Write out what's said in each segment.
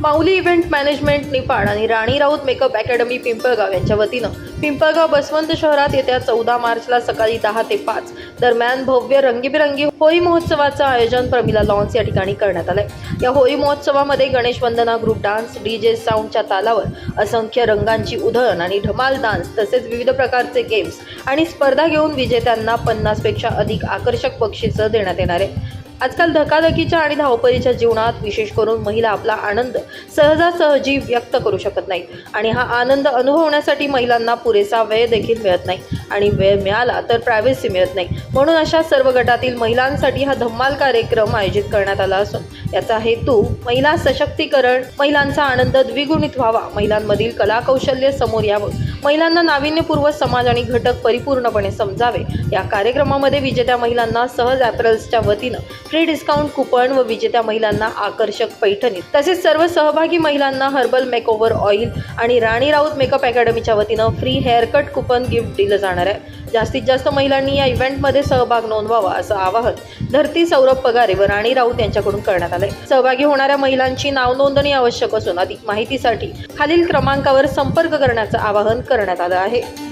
माऊली event management Niphad आणि Rani Raut makeup academy Pimpalgaon यांच्या वतीनं पिंपळगाव बसवंत शहरात येत्या चौदा मार्चला सकाळी दहा ते पाच दरम्यान भव्य रंगीबेरंगी होळी महोत्सवाचं आयोजन प्रमिला लॉन्स या ठिकाणी करण्यात आलंय. या होळी महोत्सवामध्ये गणेश वंदना ग्रुप डान्स डीजे साऊंडच्या तालावर असंख्य रंगांची उधळण आणि धमाल डान्स तसेच विविध प्रकारचे गेम्स आणि स्पर्धा घेऊन विजेत्यांना पन्नासपेक्षा अधिक आकर्षक बक्षिसं देण्यात येणार आहे. आजकाल धकाधकीच्या आणि धावपळीच्या जीवनात विशेष करून महिला आपला आनंद सहजासहजी व्यक्त करू शकत नाहीत. आणि हा आनंद अनुभवण्यासाठी महिलांना पुरेसा वेळ देखील मिळत नाही. आणि वेळ मिळाला तर प्रायव्हसी मिळत नाही. म्हणून अशा सर्व गटातील महिलांसाठी हा धम्माल कार्यक्रम आयोजित करण्यात आला असून याचा हेतू महिला सशक्तीकरण महिलांचा आनंद द्विगुणित व्हावा महिलांमधील कलाकौशल्य समोर यावं महिलांना नाविन्यपूर्व समाज आणि घटक परिपूर्णपणे समजावे. या कार्यक्रमामध्ये विजेत्या महिलांना सहज ॲपरल्सच्या वतीनं फ्री डिस्काउंट कुपन व विजेत्या महिलांना आकर्षक पैठणी. तसेच सर्व सहभागी महिलांना हर्बल मेकओव्हर ऑइल आणि राणी राऊत मेकअप अकॅडमीच्या वतीनं फ्री हेअरकट कुपन गिफ्ट दिलं जाणार आहे. जास्तीत जास्त महिलांनी या इव्हेंटमध्ये सहभाग नोंदवावा असं आवाहन धरती सौरभ पगारे व राणी राऊत यांच्याकडून करण्यात आलंय. सहभागी होणाऱ्या महिलांची नाव नोंदणी आवश्यक असून अधिक माहितीसाठी खालील क्रमांकावर संपर्क करण्याचं आवाहन करण्यात आलं आहे.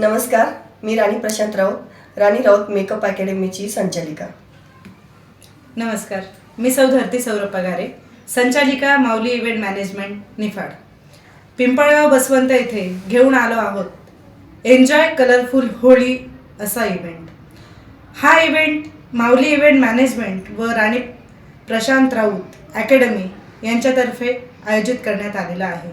नमस्कार मी राणी प्रशांत राऊत राणी राऊत मेकअप अकॅडमीची संचालिका. नमस्कार मी सौ धरती सौरभ पगारे संचालिका माऊली इव्हेंट मॅनेजमेंट निफाड. पिंपळगाव बसवंत येथे घेऊन आलो आहोत. एन्जॉय कलरफुल होळी असा इव्हेंट हा इव्हेंट माऊली इव्हेंट मॅनेजमेंट व राणी प्रशांत राऊत अकॅडमी यांच्यातर्फे आयोजित करण्यात आलेला आहे.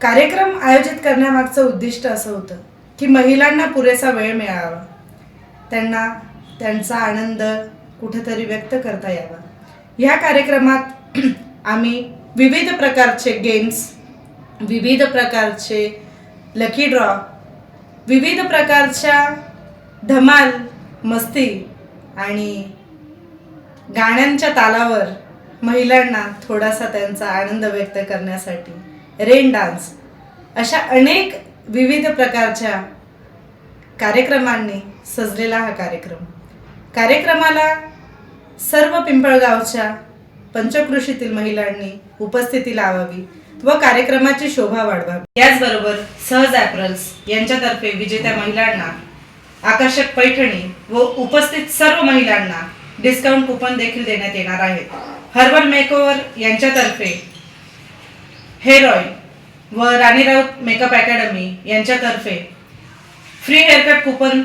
कार्यक्रम आयोजित करण्यामागचं उद्दिष्ट असं होतं. की महिलांना पुरेसा वेळ मिळावा. त्यांना त्यांचा आनंद कुठेतरी व्यक्त करता यावा. ह्या कार्यक्रमात आम्ही विविध प्रकारचे गेम्स विविध प्रकारचे लकी ड्रॉ विविध प्रकारच्या धमाल मस्ती आणि गाण्यांच्या तालावर महिलांना थोडासा त्यांचा आनंद व्यक्त करण्यासाठी रेन डान्स अशा अनेक विविध प्रकारच्या कार्यक्रमांनी सजलेला हा कार्यक्रम. कार्यक्रमाला सर्व पिंपळगावच्या पंचकृषीतील महिलांनी उपस्थिती लावावी व कार्यक्रमाची शोभा वाढवावी. याचबरोबर सहज ॲप्रल्स यांच्यातर्फे विजेत्या महिलांना आकर्षक पैठणी व उपस्थित सर्व महिलांना डिस्काउंट कुपन देखील देण्यात येणार आहेत हर्बल मेकओव्हर यांच्यातर्फे हेअर ऑइल व राणी राऊत मेकअप अकॅडमी यांच्यातर्फे फ्री हेअरकट कुपन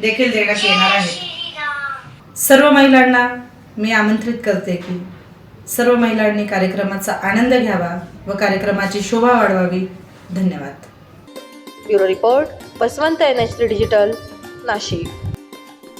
देखील देण्यात येणार आहे. सर्व महिलांना मी आमंत्रित करते की सर्व महिलांनी कार्यक्रमाचा आनंद घ्यावा व कार्यक्रमाची शोभा वाढवावी. धन्यवाद. Bureau report Baswant N H digital Nashik.